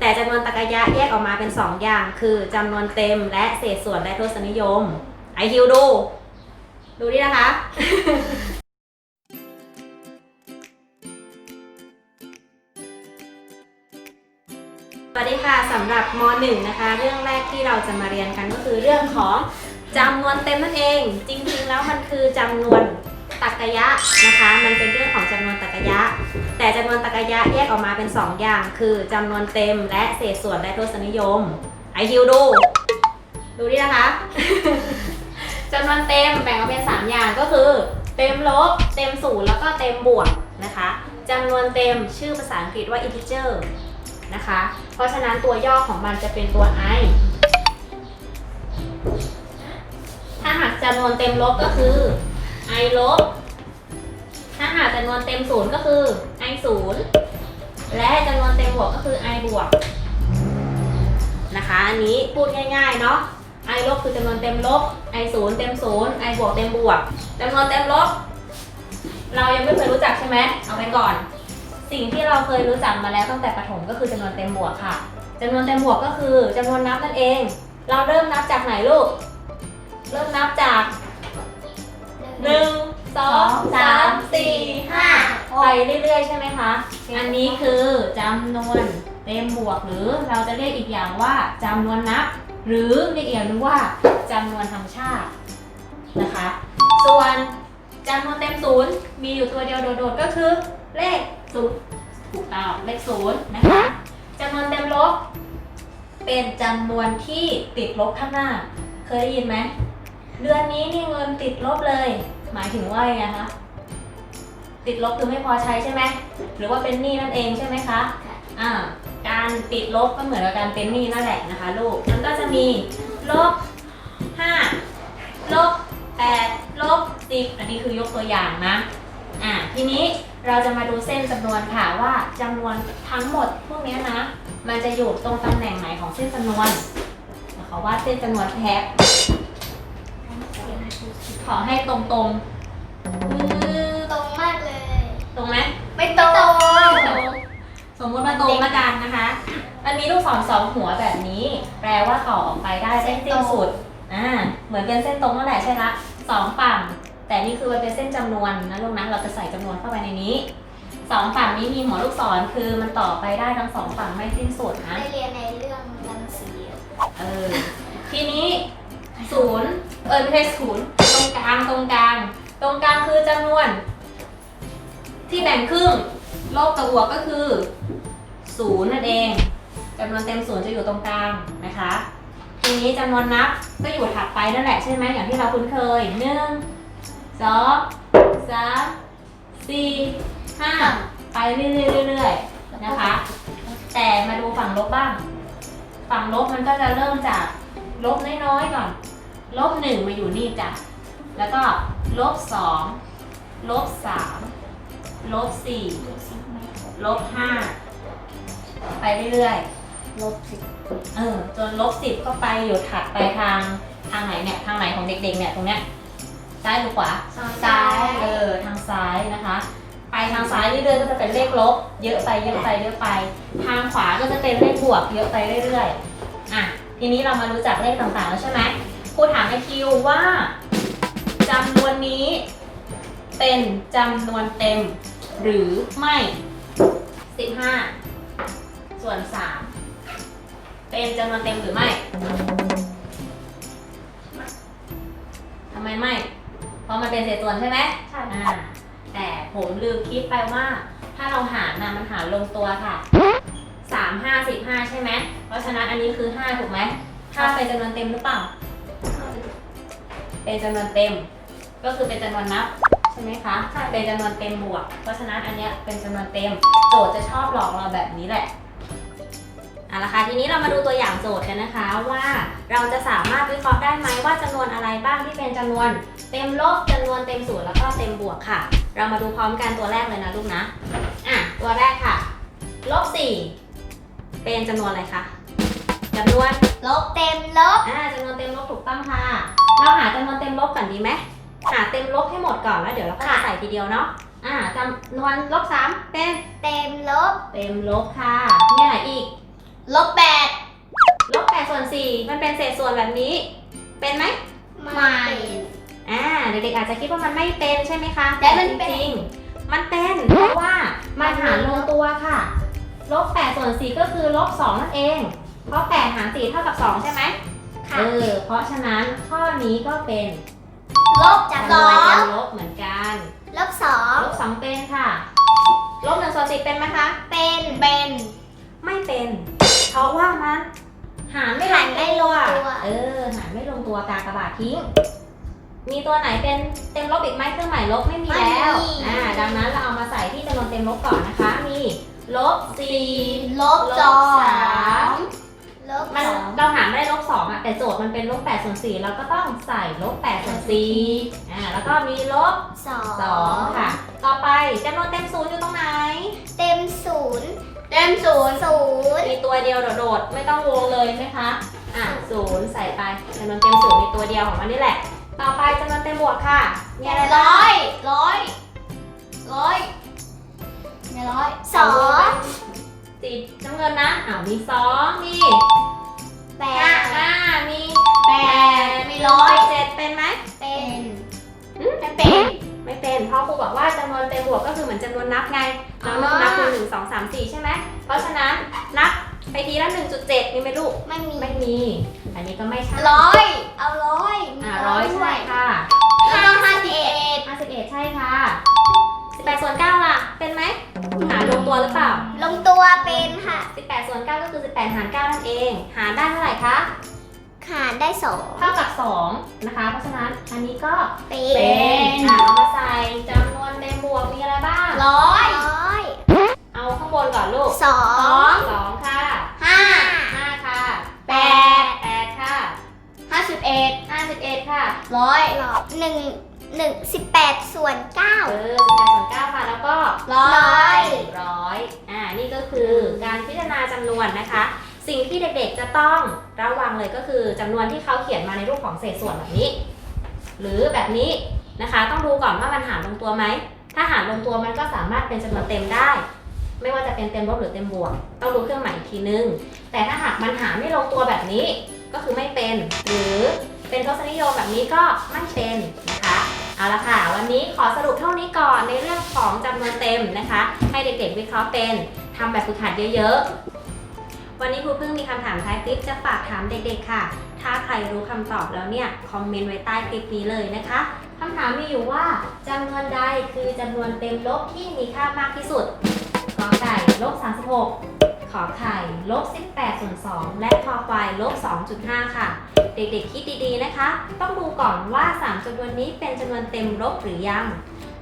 แต่จำนวนตรรกะยะแยกออกมาเป็น 2 อย่าง คือจำนวนเต็มและเศษส่วนและทศนิยม ไอคิวดู ดูนี่นะคะ สวัสดีค่ะสำหรับม .1 นะคะ เรื่องแรกที่เราจะมาเรียนกันก็คือเรื่องของจำนวนเต็มนั่นเอง จริงๆแล้วมันคือจำนวน ตรรกะยะนะคะ มันเป็นเรื่องของจำนวนตรรกะยะ แต่จำนวนตรรกะยะแยกออกมาเป็น 2 อย่าง คือจำนวนเต็มและเศษส่วนและทศนิยม ไอคิวดู ดูนี่นะคะจำนวนเต็มแบ่งออกเป็น 3 อย่างก็คือ เต็มลบ เต็มศูนย์แล้วก็เต็มบวกนะคะจำนวนเต็มชื่อภาษาอังกฤษว่า integer นะคะ เพราะฉะนั้นตัวย่อของมันจะเป็นตัว i ถ้าหากจำนวนเต็มลบก็คือ i ลบ ถ้าหากจำนวนเต็มศูนย์ก็คือ i ศูนย์และจำนวนเต็มบวกก็คือ i บวกนะคะ อันนี้พูดง่ายๆเนาะ i ลบคือจำนวนเต็มลบ i ศูนย์เต็มศูนย์ i บวกเต็มบวกจำนวนเต็มลบ เรายังไม่เคยรู้จักใช่ไหมเอาไปก่อน สิ่งที่เราเคยรู้จักมาแล้วตั้งแต่ประถมก็คือจำนวนเต็มบวกค่ะจำนวนเต็มบวกก็คือจำนวนนับนั่นเอง เราเริ่มนับจากไหนลูก เริ่มนับจาก ไปเรื่อยๆ ใช่ไหมคะ อันนี้คือจำนวนเต็มบวกหรือเราจะเรียกอีกอย่างว่าจำนวนนับ หรือเรียกอีกอย่างหนึงว่าจำนวนธรรมชาตินะคะ ส่วนจำนวนเต็มศูนย์มีอยู่ตัวเดียวโดดๆก็คือเลขศูนย์ถูกต้องเลขศูนย์นะคะจำนวนเต็มลบ เป็นจำนวนที่ติดลบข้างหน้า เคยได้ยินไหมเดือนนี้นี่เงินติดลบเลย หมายถึงว่ายังไงคะ ติดลบคือไม่พอใช้ใช่ไหมหรือว่าเป็นหนี้นั่นเองใช่ไหมคะอ่าการติดลบก็เหมือนกับการเป็นหนี้นั่นแหละนะคะลูกมันก็จะมีลบ5ลบ8ลบ10อันนี้คือยกตัวอย่างนะอ่าทีนี้เราจะมาดูเส้นจำนวนค่ะว่าจำนวนทั้งหมดพวกเนี้ยนะ มันจะอยู่ตรงตำแหน่งไหนของเส้นจำนวนเขาวาดเส้นจำนวนแท็บขอให้ตรงต รงไหมไม่ตรงตรงสมมุติว่าตรงละกันนะคะ มันมีลูกศรสองหัวแบบนี้ แปลว่าต่อออกไปได้เส้นสิ้นสุดอ่าเหมือนเป็นเส้นตรงนั่นแหละใช่ละสองฝั่งแต่นี่คือมันเป็นเส้นจำนวนนะลูกนะเราจะใส่จำนวนเข้าไปในนี้สองฝั่งนี้มีหัวลูกศรคือมันต่อไปได้ทั้งสองฝั่งไม่สิ้นสุดนะได้เรียนในเรื่องรังสีเออทีนี้ศูนย์เออไม่ใช่ศูนย์ตรงกลางตรงกลาง ตรงกลางคือจำนวน ที่แบ่งครึ่งลบกับบวกก็คือศูนย์นั่นเองจำนวนเต็มศูนย์จะอยู่ตรงกลางนะคะ ทีนี้จำนวนนับก็อยู่ถัดไปนั่นแหละใช่ไหมอย่างที่เราคุ้นเคยหนึ่งสองสามสี่ห้าไปเรื่อยๆๆๆนะคะ แต่มาดูฝั่งลบบ้าง ฝั่งลบมันก็จะเริ่มจากลบน้อยๆก่อน ลบหนึ่งมาอยู่นี่จ้ะแล้วก็ลบสองลบสาม ลบสี่ลบห้าไปเรื่อยลบสิบๆ เออ จนลบสิบก็ไปอยู่ถัดไปทางทางไหนเนี่ย ทางไหนของเด็กๆเนี่ยตรงเนี้ยซ้ายหรือขวา ซ้ายเออทางซ้ายนะคะ ไปทางซ้ายเรื่อยๆก็จะเป็นเลขลบ เยอะไปเยอะไปเยอะไป ทางขวาก็จะเป็นเลขบวก เยอะไปเรื่อยๆอะทีนี้เรามารู้จักเลขต่างๆแล้วใช่ไหมครูถามไอคิวว่าจำนวนนี้ เป็นจำนวนเต็ม หรือไม่ 15 ส่วน 3 เป็นจำนวนเต็มหรือไม่ทำไมไม่ เพราะมันเป็นเศษส่วนใช่ไหมใช่อ่าแต่ผมลืมคิดไปว่า ถ้าเราหารนะมันหารลงตัวค่ะสามห้าสิบห้าใช่ไหม เพราะฉะนั้นอันนี้คือห้าถูกไหมห้าเป็นจำนวนเต็มหรือเปล่า เป็นจำนวนเต็ม ก็คือเป็นจำนวนนับใช่ไหมคะเป็นจำนวนเต็มบวก เพราะฉะนั้นอันเนี้ยเป็นจำนวนเต็ม โจทย์จะชอบหลอกเราแบบนี้แหละเอาละค่ะทีนี้เรามาดูตัวอย่างโจทย์กันนะคะว่าเราจะสามารถวิเคราะห์ได้ไหมว่าจำนวนอะไรบ้างที่เป็นจำนวนเต็มลบจำนวนเต็มศูนย์แล้วก็เต็มบวกค่ะ เรามาดูพร้อมกันตัวแรกเลยนะลูกนะอะตัวแรกค่ะลบสี่เป็นจำนวนอะไรคะจำนวน ลบเต็มลบ อ่าจำนวนเต็มลบถูกต้องค่ะ เราหาจำนวนเต็มลบก่อนดีไหม หาเต็มลบให้หมดก่อนแล้วเดี๋ยวเราก็จะใส่ทีเดียวเนาะ อ่าจำนวนลบสามเป็นเต็มลบ เต็มลบค่ะมีอะไรอีกเศษส่วนแบบนี้ เป็นไหม ไม่ อ่าเด็กๆอาจจะคิดว่ามันไม่เป็นใช่ไหมคะแต่มันเป็นจริงๆมันเป็นเพราะว่ามันหารลงตัวค่ะ ลบ8ส่วน4ก็คือลบ2นั่นเอง เพราะ8หาร4เท่ากับ 2 ใช่ไหมค่ะ เออเพราะฉะนั้นข้อนี้ก็เป็น ลบจากจำนสวอนเต็งมลบเหมือนกัน ลบสองลบสองเป็นค่ะ ลบหนึ่งส่วนสี่เป็นไหมคะ เป็นเป็นไม่เป็น เพราะว่ามันหารไม่ลหารงไม่ลตัวงตัวเออหารไม่ลงตัวกากบาททิ้ง มีตัวไหนเป็นเต็มลบอีกไหมเครื่องหมายลบไม่มีแล้วอ่าดังนั้นเราเอามาใส่ที่จำนวนเต็มลบก่อนนะคะ มีลบสี่ลบลบสองสาม ลบมันสองเราหารไม่ได้ลบสองอะแต่โจทย์มันเป็นลบแปดส่วนสี่เราก็ต้องใส่ลบแปดส่วนสี่อ่าแล้วก็มีลบสองสองค่ะ ต่อไปจำนวนเต็มศูนย์อยู่ตรงไหน เต็มศูนย์เต็มศูนย์ศูนย์มีตัวเดียวโดดๆไม่ต้องวงเลยไหมคะ อะศูนย์ใส่ไปจำนวนเต็มศูนย์มีตัวเดียวของมันนี่แหละ ต่อไปจำนวนเต็มบวกค่ะมีอะไรบ้างร้อยร้อยร้อยมีร้อยสองสีน้ำเงินนะอ้าวมีสองมี แปห้าดอ่ามีแปดมีร้อยเจ็ดเป็นไหมเป็นอืมไม่เป็นไม่เป็น เพราะครูบอกว่าจำนวนเต็มบวกก็คือเหมือนจำนวนนับไง เรานับอ๋อนับคือหนึ่งสองสามสี่ใช่ไหม เพราะฉะนั้นนับไปทีละหนึ่งจุดเจ็ดมีไหมลูก ไม่มีไม่มี อันนี้ก็ไม่ใช่ร้อยเอาร้อยมีอ่าร้อยด้ใช่วยค่ะแล้วก็ห้าสิบเอ็ด51ใช่ค่ะ 18ส่วน9ล่ะ เป็นไหมหารลงตัวหรือเปล่า ลงตัวเป็นค่ะ 18ส่วน9ก็คือ 18 หาร 9 นั่นเอง หารได้เท่าไหร่คะ หารได้สองเท่ากับ 2 นะคะ เพราะฉะนั้นอันนี้ก็เป็เป็นอะเอามาใส่จำนวนในบวกมีอะไรบ้าง ร้อยร้อยเอาข้างบนก่อนลูกสองสองค่ะห้า5ค่ะแปด8ค่ะห้าสิบเอ็ด51ค่ะร้อยหนึ่ง หนึ่งสิบแปดส่วนเก้า เออ18ส่วน9ค่ะ แล้วก็ร้อยร้อยอ่า นี่ก็คือการพิจารณาจำนวนนะคะ สิ่งที่เด็กๆจะต้องระวังเลยก็คือจำนวนที่เขาเขียนมาในรูปของเศษส่วนแบบนี้ หรือแบบนี้นะคะ ต้องดูก่อนว่ามันหารลงตัวไหม ถ้าหารลงตัวมันก็สามารถเป็นจำนวนเต็มได้ ไม่ว่าจะเป็นเต็มลบหรือเต็มบวก ต้องดูเครื่องหมายอีกทีนึง แต่ถ้าหากมันหารไม่ลงตัวแบบนี้ ก็คือไม่เป็น หรือเป็นทศนิยมแบบนี้ก็ไม่เป็นนะคะ เอาละค่ะ วันนี้ขอสรุปเท่านี้ก่อนในเรื่องของจำนวนเต็มนะคะ ให้เด็กๆวิเคราะห์เป็นทำแบบฝึกหัดเยอะๆ วันนี้ครูเพิ่งมีคำถามท้ายคลิปจะฝากถามเด็กๆค่ะ ถ้าใครรู้คำตอบแล้วเนี่ยคอมเมนต์ไว้ใต้คลิปนี้เลยนะคะคำถามมีอยู่ว่าจำนวนใดคือจำนวนเต็มลบที่มีค่ามากที่สุดกอไก่ลบ36 ขอไข่ลบ18ส่วน2และคอควายลบ2.5 ค่ะ เด็กๆคิดดีๆนะคะ ต้องดูก่อนว่า 3จำนวนนี้เป็นจำนวนเต็มลบหรือยัง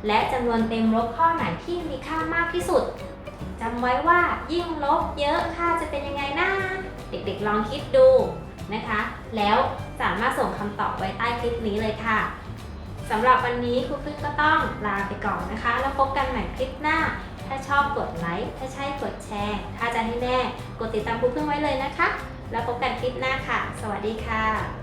และจำนวนเต็มลบข้อไหนที่มีค่ามากที่สุดจำไว้ว่ายิ่งลบเยอะค่าจะเป็นยังไงนะเด็กๆลองคิดดูนะคะ แล้วสามารถส่งคำตอบไว้ใต้คลิปนี้เลยค่ะสำหรับวันนี้ครูพึ่งก็ต้องลาไปก่อนนะคะ แล้วพบกันใหม่คลิปหน้า ถ้าชอบกดไลค์ ถ้าใช่กดแชร์ ถ้าจะให้แน่กดติดตามครูพึ่งไว้เลยนะคะ แล้วพบกันคลิปหน้าค่ะ สวัสดีค่ะ